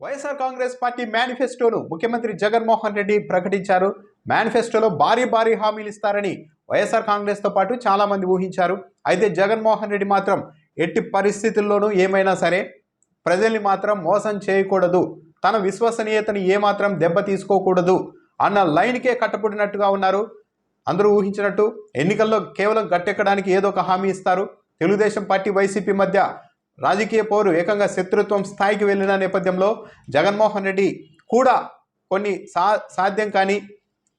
YSR Congress party మేనిఫెస్టోను ముఖ్యమంత్రి జగన్మోహన్ రెడ్డి ప్రకటించారు. మేనిఫెస్టోలో భారీ భారీ హామీలు ఇస్తారని వైఎస్ఆర్ కాంగ్రెస్తో పాటు చాలామంది ఊహించారు. అయితే జగన్మోహన్ రెడ్డి మాత్రం ఎట్టి పరిస్థితుల్లోనూ ఏమైనా సరే ప్రజల్ని మాత్రం మోసం చేయకూడదు. తన విశ్వసనీయతను ఏమాత్రం దెబ్బ తీసుకోకూడదు అన్న లైన్కే కట్టబడినట్టుగా ఉన్నారు. అందరూ ఊహించినట్టు ఎన్నికల్లో కేవలం గట్టెక్కడానికి ఏదో ఒక హామీ ఇస్తారు. తెలుగుదేశం పార్టీ వైసీపీ మధ్య రాజకీయ పోరు ఏకంగా శత్రుత్వం స్థాయికి వెళ్ళిన నేపథ్యంలో జగన్మోహన్ రెడ్డి కూడా కొన్ని సా సాధ్యం కానీ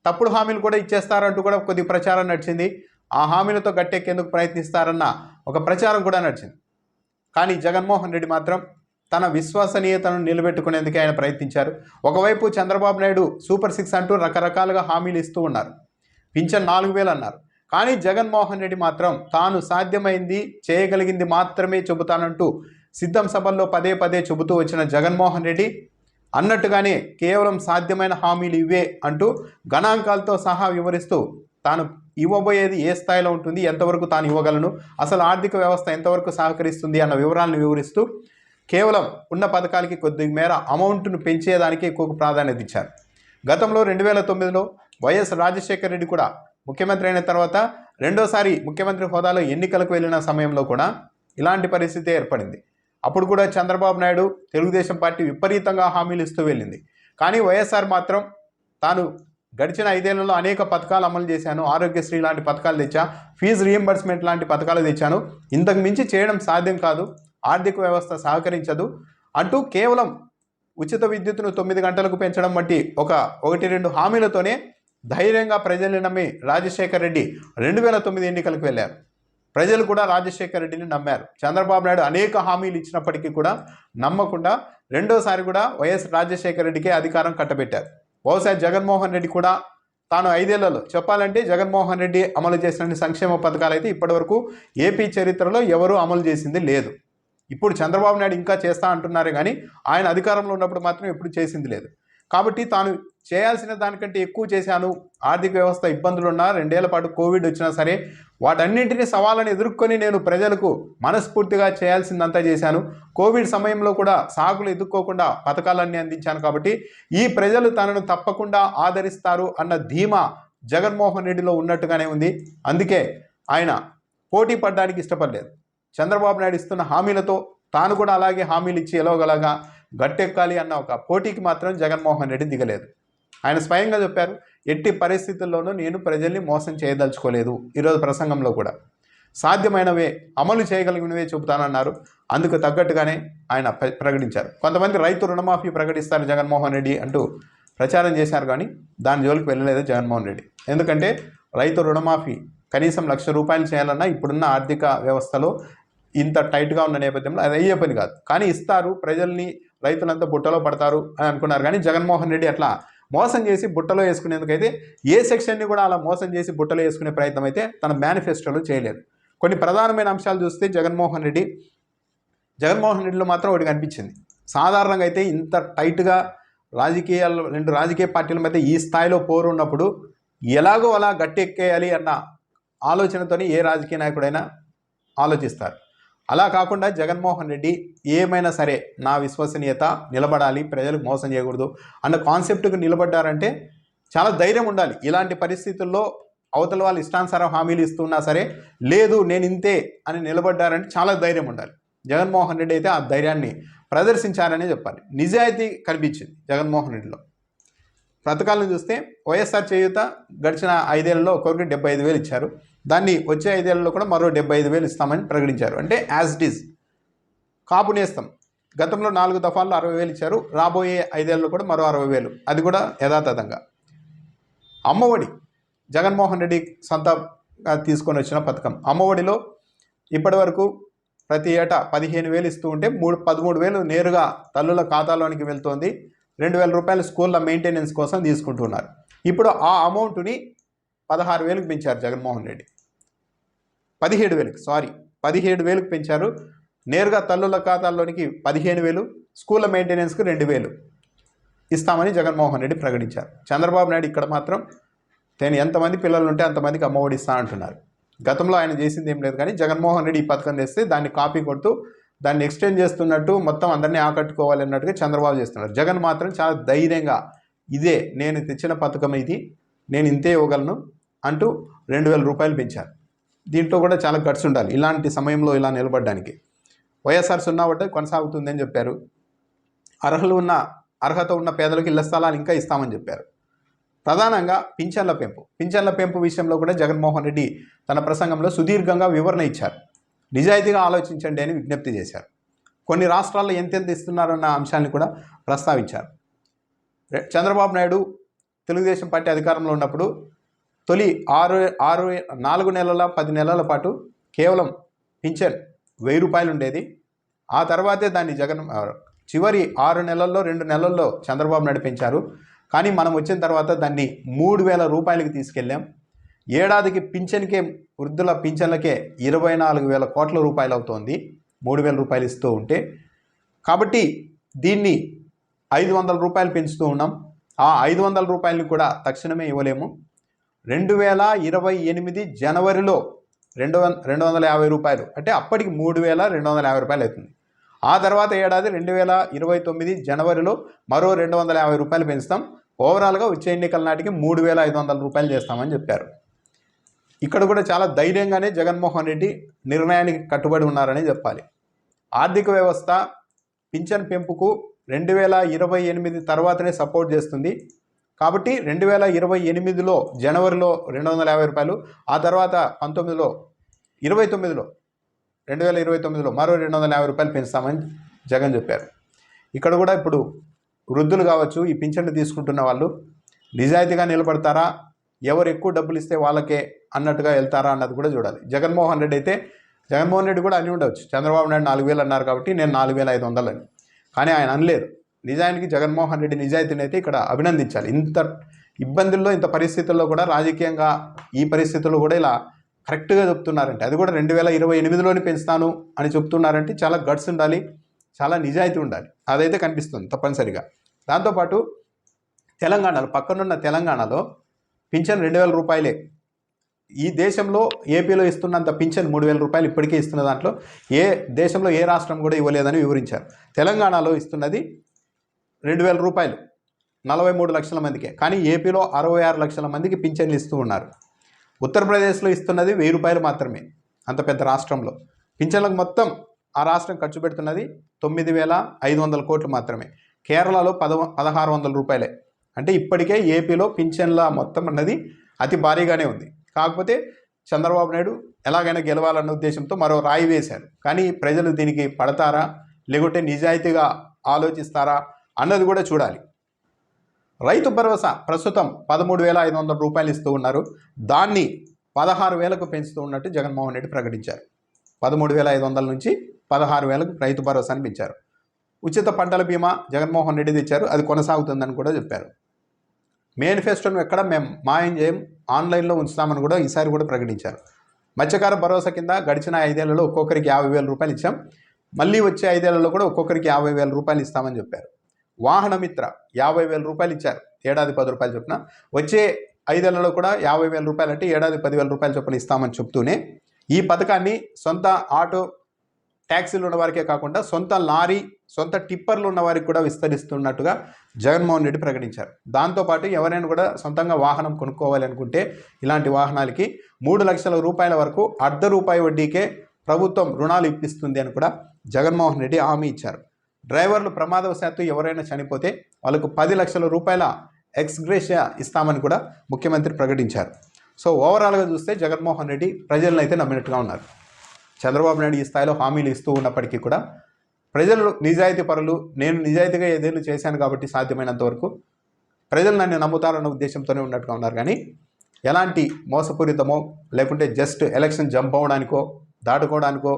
తప్పుడు హామీలు కూడా ఇచ్చేస్తారంటూ కూడా కొద్ది ప్రచారం నడిచింది. ఆ హామీలతో గట్టెక్కేందుకు ప్రయత్నిస్తారన్న ఒక ప్రచారం కూడా నడిచింది. కానీ జగన్మోహన్ రెడ్డి మాత్రం తన విశ్వసనీయతను నిలబెట్టుకునేందుకే ఆయన ప్రయత్నించారు. ఒకవైపు చంద్రబాబు నాయుడు సూపర్ సిక్స్ అంటూ రకరకాలుగా హామీలు ఇస్తూ ఉన్నారు. పింఛన్ నాలుగు వేలు అన్నారు. కానీ జగన్మోహన్ రెడ్డి మాత్రం తాను సాధ్యమైంది చేయగలిగింది మాత్రమే చెబుతానంటూ సిద్ధం సభల్లో పదే పదే చెబుతూ వచ్చిన జగన్మోహన్ రెడ్డి అన్నట్టుగానే కేవలం సాధ్యమైన హామీలు ఇవే అంటూ గణాంకాలతో సహా వివరిస్తూ తాను ఇవ్వబోయేది ఏ స్థాయిలో ఉంటుంది ఎంతవరకు తాను ఇవ్వగలను అసలు ఆర్థిక వ్యవస్థ ఎంతవరకు సహకరిస్తుంది అన్న వివరాలను వివరిస్తూ కేవలం ఉన్న పథకాలకి కొద్ది మేర అమౌంట్ను పెంచేదానికి ఎక్కువ ప్రాధాన్యత ఇచ్చారు. గతంలో రెండు వేల తొమ్మిదిలో వైఎస్ రాజశేఖర రెడ్డి కూడా ముఖ్యమంత్రి అయిన తర్వాత రెండోసారి ముఖ్యమంత్రి హోదాలో ఎన్నికలకు వెళ్ళిన సమయంలో కూడా ఇలాంటి పరిస్థితి ఏర్పడింది. అప్పుడు కూడా చంద్రబాబు నాయుడు తెలుగుదేశం పార్టీ విపరీతంగా హామీలు ఇస్తూ వెళ్ళింది. కానీ వైఎస్ఆర్ మాత్రం తాను గడిచిన ఐదేళ్ళలో అనేక పథకాలు అమలు చేశాను. ఆరోగ్యశ్రీ లాంటి పథకాలు తెచ్చా ఫీజు రియంబర్స్మెంట్ లాంటి పథకాలు తెచ్చాను. ఇంతకు మించి చేయడం సాధ్యం కాదు ఆర్థిక వ్యవస్థ సహకరించదు అంటూ కేవలం ఉచిత విద్యుత్తును తొమ్మిది గంటలకు పెంచడం వంటి ఒక ఒకటి రెండు హామీలతోనే ధైర్యంగా ప్రజల్ని నమ్మి రాజశేఖర్ రెడ్డి రెండు వేల తొమ్మిది ఎన్నికలకు వెళ్ళారు. ప్రజలు కూడా రాజశేఖర్ రెడ్డిని నమ్మారు. చంద్రబాబు నాయుడు అనేక హామీలు ఇచ్చినప్పటికీ కూడా నమ్మకుండా రెండోసారి కూడా వైఎస్ రాజశేఖర రెడ్డికే అధికారం కట్టబెట్టారు. బహుశా జగన్మోహన్ రెడ్డి కూడా తాను ఐదేళ్ళలో చెప్పాలంటే జగన్మోహన్ రెడ్డి అమలు చేసిన సంక్షేమ పథకాలు అయితే ఇప్పటివరకు ఏపీ చరిత్రలో ఎవరూ అమలు చేసింది లేదు. ఇప్పుడు చంద్రబాబు నాయుడు ఇంకా చేస్తా అంటున్నారే కానీ ఆయన అధికారంలో ఉన్నప్పుడు మాత్రం ఎప్పుడు చేసింది లేదు. కాబట్టి తాను చేయాల్సిన దానికంటే ఎక్కువ చేశాను. ఆర్థిక వ్యవస్థ ఇబ్బందులు ఉన్నా రెండేళ్ళ పాటు కోవిడ్ వచ్చినా సరే వాటన్నింటినీ సవాళ్ళని ఎదుర్కొని నేను ప్రజలకు మనస్ఫూర్తిగా చేయాల్సిందంతా చేశాను. కోవిడ్ సమయంలో కూడా సాగులు ఎదుర్కోకుండా పథకాలన్నీ అందించాను కాబట్టి ఈ ప్రజలు తనను తప్పకుండా ఆదరిస్తారు అన్న ధీమా జగన్మోహన్ రెడ్డిలో ఉన్నట్టుగానే ఉంది. అందుకే ఆయన పోటీ పడడానికి ఇష్టపడలేదు. చంద్రబాబు నాయుడు ఇస్తున్న హామీలతో తాను కూడా అలాగే హామీలు ఇచ్చి ఎలాగలాగా గట్టెక్కాలి అన్న ఒక పోటీకి మాత్రం జగన్మోహన్ రెడ్డి దిగలేదు. ఆయన స్వయంగా చెప్పారు ఎట్టి పరిస్థితుల్లోనూ నేను ప్రజల్ని మోసం చేయదలుచుకోలేదు ఈరోజు ప్రసంగంలో కూడా. సాధ్యమైనవే అమలు చేయగలిగినవే చెబుతానన్నారు. అందుకు తగ్గట్టుగానే ఆయన ప్ర- ప్రకటించారు. కొంతమంది రైతు రుణమాఫీ ప్రకటిస్తారు జగన్మోహన్ రెడ్డి అంటూ ప్రచారం చేశారు కానీ దాని జోలికి వెళ్ళలేదు జగన్మోహన్ రెడ్డి. ఎందుకంటే రైతు రుణమాఫీ కనీసం లక్ష రూపాయలు చేయాలన్నా ఇప్పుడున్న ఆర్థిక వ్యవస్థలో ఇంత టైట్గా ఉన్న నేపథ్యంలో అది అయ్యే పని కాదు. కానీ ఇస్తారు ప్రజల్ని రైతులంతా బుట్టలో పడతారు అని అనుకున్నారు. కానీ జగన్మోహన్ రెడ్డి అట్లా మోసం చేసి బుట్టలో వేసుకునేందుకైతే ఏ సెక్షన్ని కూడా అలా మోసం చేసి బుట్టలో వేసుకునే ప్రయత్నం అయితే తన మేనిఫెస్టోలో చేయలేదు. కొన్ని ప్రధానమైన అంశాలు చూస్తే జగన్మోహన్ రెడ్డి జగన్మోహన్ రెడ్డిలో మాత్రం ఒకటి కనిపించింది. సాధారణంగా అయితే ఇంత టైట్గా రాజకీయాల్లో రెండు రాజకీయ పార్టీల మధ్య ఈ స్థాయిలో పోరు ఉన్నప్పుడు ఎలాగో అలా గట్టెక్కేయాలి అన్న ఆలోచనతోనే ఏ రాజకీయ నాయకుడైనా ఆలోచిస్తారు. అలా కాకుండా జగన్మోహన్ రెడ్డి ఏమైనా సరే నా విశ్వసనీయత నిలబడాలి ప్రజలకు మోసం చేయకూడదు అన్న కాన్సెప్ట్కి నిలబడ్డారంటే చాలా ధైర్యం ఉండాలి. ఇలాంటి పరిస్థితుల్లో అవతల వాళ్ళు ఇష్టానుసారం హామీలు ఇస్తున్నా సరే లేదు నేను ఇంతే అని నిలబడ్డారంటే చాలా ధైర్యం ఉండాలి. జగన్మోహన్ రెడ్డి అయితే ఆ ధైర్యాన్ని ప్రదర్శించారనే చెప్పాలి. నిజాయితీ కనిపించింది జగన్మోహన్ రెడ్డిలో. పథకాలను చూస్తే వైఎస్ఆర్ చేయూత గడిచిన ఐదేళ్ళలో ఒకరికి డెబ్బై ఐదు వేలు ఇచ్చారు. దాన్ని వచ్చే ఐదేళ్ళలో కూడా మరో డెబ్బై ఐదు వేలు ఇస్తామని ప్రకటించారు. అంటే as it is Kapu Nestham. గతంలో నాలుగు దఫాల్లో అరవై వేలు ఇచ్చారు. రాబోయే ఐదేళ్ళలో కూడా మరో అరవై వేలు. అది కూడా యథాతథంగా. అమ్మఒడి. జగన్మోహన్ రెడ్డి సొంతంగా తీసుకొని వచ్చిన పథకం. అమ్మఒడిలో ఇప్పటివరకు ప్రతి ఏటా పదిహేను వేలు ఇస్తూ ఉంటే మూడు పదమూడు వేలు నేరుగా తల్లుల ఖాతాలోనికి వెళ్తోంది. రెండు వేల రూపాయలు స్కూళ్ళ మెయింటెనెన్స్ కోసం తీసుకుంటున్నారు. ఇప్పుడు ఆ అమౌంట్ని పదహారు వేలకు పెంచారు జగన్మోహన్ రెడ్డి. పదిహేడు వేలకు సారీ పదిహేడు వేలకు పెంచారు. నేరుగా తల్లుల ఖాతాల్లోనికి పదిహేను వేలు స్కూళ్ళ మెయింటెనెన్స్కి రెండు వేలు ఇస్తామని జగన్మోహన్ రెడ్డి ప్రకటించారు. చంద్రబాబు నాయుడు ఇక్కడ మాత్రం నేను ఎంతమంది పిల్లలు ఉంటే అంతమందికి అమ్మఒడి ఇస్తా అంటున్నారు. గతంలో ఆయన చేసింది ఏం లేదు కానీ జగన్మోహన్ రెడ్డి ఈ పథకం తెస్తే దాన్ని కాపీ కొడుతూ దాన్ని ఎక్స్టెండ్ చేస్తున్నట్టు మొత్తం అందరినీ ఆకట్టుకోవాలి అన్నట్టుగా చంద్రబాబు చేస్తున్నారు. జగన్ మాత్రం చాలా ధైర్యంగా ఇదే నేను తెచ్చిన పథకం ఇది నేను ఇంతే ఇవ్వగలను అంటూ రెండు వేల రూపాయలు పెంచారు. దీంట్లో కూడా చాలా ఖర్చు ఉండాలి ఇలాంటి సమయంలో ఇలా నిలబడడానికి. వైఎస్ఆర్ సున్నా ఒకటి కొనసాగుతుందని చెప్పారు. అర్హులు ఉన్న అర్హత ఉన్న పేదలకు ఇళ్ళ స్థలాలు ఇంకా ఇస్తామని చెప్పారు. ప్రధానంగా పింఛన్ల పెంపు. పింఛన్ల పెంపు విషయంలో కూడా జగన్మోహన్ రెడ్డి తన ప్రసంగంలో సుదీర్ఘంగా వివరణ ఇచ్చారు. నిజాయితీగా ఆలోచించండి అని విజ్ఞప్తి చేశారు. కొన్ని రాష్ట్రాల్లో ఎంతెంత ఇస్తున్నారన్న అంశాన్ని కూడా ప్రస్తావించారు. చంద్రబాబు నాయుడు తెలుగుదేశం పార్టీ అధికారంలో ఉన్నప్పుడు తొలి ఆరు ఆరు నాలుగు నెలల పది నెలల పాటు కేవలం పింఛన్ వెయ్యి రూపాయలు ఉండేది. ఆ తర్వాతే దాన్ని జగన్ చివరి ఆరు నెలల్లో రెండు నెలల్లో చంద్రబాబు నడిపించారు కానీ మనం వచ్చిన తర్వాత దాన్ని మూడు వేల రూపాయలకి తీసుకెళ్ళాం. ఏడాదికి పింఛన్కే వృద్ధుల పింఛన్లకే ఇరవై నాలుగు వేల కోట్ల రూపాయలు అవుతోంది. మూడు వేల రూపాయలు ఇస్తూ ఉంటే కాబట్టి దీన్ని ఐదు వందల రూపాయలు పెంచుతూ ఉన్నాం. ఆ ఐదు వందల రూపాయలని కూడా తక్షణమే ఇవ్వలేము. రెండు వేల ఇరవై ఎనిమిది జనవరిలో రెండు వంద రెండు వందల యాభై రూపాయలు. అంటే అప్పటికి మూడు వేల రెండు వందల యాభై రూపాయలు అవుతుంది. ఆ తర్వాత ఏడాది రెండు వేల ఇరవై తొమ్మిది జనవరిలో మరో రెండు వందల యాభై రూపాయలు పెంచుతాం. ఓవరాల్గా వచ్చే ఎన్నికల నాటికి మూడు వేల ఐదు వందల రూపాయలు చేస్తామని చెప్పారు. ఇక్కడ కూడా చాలా ధైర్యంగానే జగన్మోహన్ రెడ్డి నిర్ణయానికి కట్టుబడి ఉన్నారని చెప్పాలి. ఆర్థిక వ్యవస్థ పింఛన్ పెంపుకు రెండు వేల ఇరవై ఎనిమిది తర్వాతనే సపోర్ట్ చేస్తుంది. కాబట్టి రెండు వేల ఇరవై ఎనిమిదిలో జనవరిలో రెండు వందల యాభై రూపాయలు ఆ తర్వాత పంతొమ్మిదిలో ఇరవై తొమ్మిదిలో రెండు వేల ఇరవై తొమ్మిదిలో మరో రెండు వందల యాభై రూపాయలు పెంచుతామని జగన్ చెప్పారు. ఇక్కడ కూడా ఇప్పుడు వృద్ధులు కావచ్చు ఈ పింఛన్లు తీసుకుంటున్న వాళ్ళు నిజాయితీగా నిలబడతారా ఎవరు ఎక్కువ డబ్బులు ఇస్తే వాళ్ళకే అన్నట్టుగా వెళ్తారా అన్నది కూడా చూడాలి. జగన్మోహన్ రెడ్డి అయితే జగన్మోహన్ రెడ్డి కూడా అని ఉండవచ్చు చంద్రబాబు నాయుడు నాలుగు వేలు అన్నారు కాబట్టి నేను నాలుగు వేల ఐదు వందలని. కానీ ఆయన అనలేదు. నిజానికి జగన్మోహన్ రెడ్డి నిజాయితీని అయితే ఇక్కడ అభినందించాలి. ఇంత ఇబ్బందుల్లో ఇంత పరిస్థితుల్లో కూడా రాజకీయంగా ఈ పరిస్థితుల్లో కూడా ఇలా కరెక్ట్గా చెప్తున్నారంటే అది కూడా రెండు వేల ఇరవై ఎనిమిదిలోనే పెంచుతాను అని చెప్తున్నారంటే చాలా గట్స్ ఉండాలి చాలా నిజాయితీ ఉండాలి. అదైతే కనిపిస్తుంది తప్పనిసరిగా. దాంతోపాటు తెలంగాణలో పక్కనున్న తెలంగాణలో పింఛన్ రెండు వేల రూపాయలే. ఈ దేశంలో ఏపీలో ఇస్తున్నంత పింఛన్ మూడు వేల రూపాయలు ఇప్పటికే ఇస్తున్న దాంట్లో ఏ దేశంలో ఏ రాష్ట్రం కూడా ఇవ్వలేదని వివరించారు. తెలంగాణలో ఇస్తున్నది రెండు వేల రూపాయలు. నలభై మూడు లక్షల మందికే. కానీ ఏపీలో అరవై ఆరు లక్షల మందికి పింఛన్లు ఇస్తూ ఉన్నారు. ఉత్తరప్రదేశ్లో ఇస్తున్నది వెయ్యి రూపాయలు మాత్రమే. అంత పెద్ద రాష్ట్రంలో. పింఛన్లకు మొత్తం ఆ రాష్ట్రం ఖర్చు పెడుతున్నది తొమ్మిది వేల ఐదు వందల కోట్లు మాత్రమే. కేరళలో పద పదహారు వందల రూపాయలే. అంటే ఇప్పటికే ఏపీలో పింఛన్ల మొత్తం అన్నది అతి భారీగానే ఉంది. కాకపోతే చంద్రబాబు నాయుడు ఎలాగైనా గెలవాలన్న ఉద్దేశంతో మరో రాయి వేశారు. కానీ ప్రజలు దీనికి పడతారా? లేకుంటే నిజాయితీగా ఆలోచిస్తారా? అన్నది కూడా చూడాలి. రైతు భరోసా ప్రస్తుతం పదమూడు వేల ఐదు వందల రూపాయలు ఇస్తూ ఉన్నారు. దాన్ని పదహారు వేలకు పెంచుతూ ఉన్నట్టు జగన్మోహన్ రెడ్డి ప్రకటించారు. పదమూడు వేల ఐదు వందల నుంచి పదహారు వేలకు రైతు భరోసాని పెంచారు. ఉచిత పంటల బీమా జగన్మోహన్ రెడ్డి తెచ్చారు. అది కొనసాగుతుందని కూడా చెప్పారు. మేనిఫెస్టోను ఎక్కడ మేము మాయం చేయం ఆన్లైన్లో ఉంచుతామని కూడా ఈసారి కూడా ప్రకటించారు. మత్స్యకార భరోసా కింద గడిచిన ఐదేళ్ళలో ఒక్కొక్కరికి యాభై వేల రూపాయలు ఇచ్చాం. మళ్ళీ వచ్చే ఐదేళ్ళలో కూడా ఒక్కొక్కరికి యాభై వేల రూపాయలు ఇస్తామని చెప్పారు. వాహన మిత్ర యాభై వేల రూపాయలు ఇచ్చారు. ఏడాది పది రూపాయలు చొప్పున. వచ్చే ఐదేళ్ళలో కూడా యాభై వేల రూపాయలు అంటే ఏడాది పదివేల రూపాయల చొప్పున ఇస్తామని చెప్తూనే ఈ పథకాన్ని సొంత ఆటో ట్యాక్సీలు ఉన్న వారికే కాకుండా సొంత లారీ సొంత టిప్పర్లు ఉన్న వారికి కూడా విస్తరిస్తున్నట్టుగా జగన్మోహన్ రెడ్డి ప్రకటించారు. దాంతోపాటు ఎవరైనా కూడా సొంతంగా వాహనం కొనుక్కోవాలి అనుకుంటే ఇలాంటి వాహనాలకి మూడు లక్షల రూపాయల వరకు అర్ధ రూపాయి వడ్డీకే ప్రభుత్వం రుణాలు ఇప్పిస్తుంది అని కూడా జగన్మోహన్ రెడ్డి హామీ ఇచ్చారు. డ్రైవర్లు ప్రమాదవశాత్తు ఎవరైనా చనిపోతే వాళ్ళకు పది లక్షల రూపాయల ఎక్స్గ్రేషియా ఇస్తామని కూడా ముఖ్యమంత్రి ప్రకటించారు. సో ఓవరాల్గా చూస్తే జగన్మోహన్ రెడ్డి ప్రజలను అయితే నమ్మినట్టుగా ఉన్నారు. చంద్రబాబు నాయుడు ఈ స్థాయిలో హామీలు ఇస్తూ ఉన్నప్పటికీ కూడా ప్రజలు నిజాయితీ పరులు నేను నిజాయితీగా ఏదైనా చేశాను కాబట్టి సాధ్యమైనంత వరకు ప్రజలు నన్ను నమ్ముతారన్న ఉద్దేశంతోనే ఉన్నట్టుగా ఉన్నారు. కానీ ఎలాంటి మోసపూరితమో లేకుంటే జస్ట్ ఎలక్షన్ జంప్ అవ్వడానికో దాటుకోవడానికో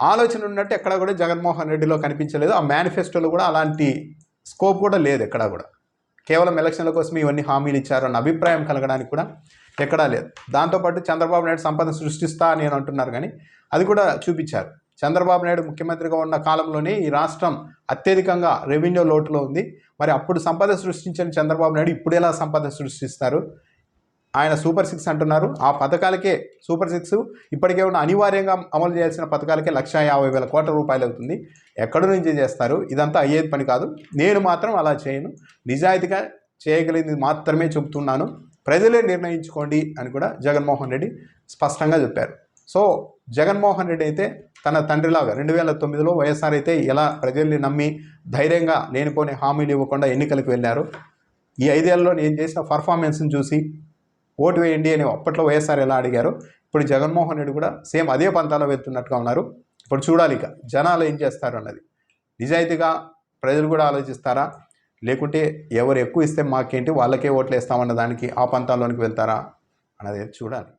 ఆలోచన ఉన్నట్టు ఎక్కడ కూడా జగన్మోహన్ రెడ్డిలో కనిపించలేదు. ఆ మేనిఫెస్టోలో కూడా అలాంటి స్కోప్ కూడా లేదు ఎక్కడా కూడా. కేవలం ఎలక్షన్ల కోసం ఇవన్నీ హామీలు ఇచ్చారన్న అభిప్రాయం కలగడానికి కూడా ఎక్కడా లేదు. దాంతోపాటు చంద్రబాబు నాయుడు సంపద సృష్టిస్తా అని అంటున్నారు కానీ అది కూడా చూపించారు. చంద్రబాబు నాయుడు ముఖ్యమంత్రిగా ఉన్న కాలంలోనే ఈ రాష్ట్రం అత్యధికంగా రెవెన్యూ లోటులో ఉంది. మరి అప్పుడు సంపద సృష్టించిన చంద్రబాబు నాయుడు ఇప్పుడు ఎలా సంపద సృష్టిస్తారు? ఆయన సూపర్ సిక్స్ అంటున్నారు. ఆ పథకాలకే సూపర్ సిక్స్ ఇప్పటికే ఉన్న అనివార్యంగా అమలు చేయాల్సిన పథకాలకే లక్ష యాభై వేల కోట్ల రూపాయలు అవుతుంది. ఎక్కడి నుంచి చేస్తారు? ఇదంతా అయ్యేది పని కాదు. నేను మాత్రం అలా చేయను. నిజాయితీగా చేయగలిగింది మాత్రమే చెబుతున్నాను. ప్రజలే నిర్ణయించుకోండి అని కూడా జగన్మోహన్ రెడ్డి స్పష్టంగా చెప్పారు. సో జగన్మోహన్ రెడ్డి అయితే తన తండ్రిలాగా రెండు వేల తొమ్మిదిలో వైఎస్ఆర్ అయితే ఎలా ప్రజల్ని నమ్మి ధైర్యంగా లేనిపోని హామీలు ఇవ్వకుండా ఎన్నికలకు వెళ్ళారు. ఈ ఐదేళ్ళలో నేను చేసిన పర్ఫార్మెన్స్ని చూసి ఓటు వేయండి అని అప్పట్లో వైఎస్ఆర్ ఎలా అడిగారు ఇప్పుడు జగన్మోహన్ రెడ్డి కూడా సేమ్ అదే పంతాలో వెళ్తున్నట్టుగా ఉన్నారు. ఇప్పుడు చూడాలి ఇక జనాలు ఏం చేస్తారు అన్నది. నిజాయితీగా ప్రజలు కూడా ఆలోచిస్తారా? లేకుంటే ఎవరు ఎక్కువ ఇస్తే మాకేంటి వాళ్ళకే ఓట్లు వేస్తామన్న దానికి ఆ పంతాల్లోనికి వెళ్తారా? అన్నది చూడాలి.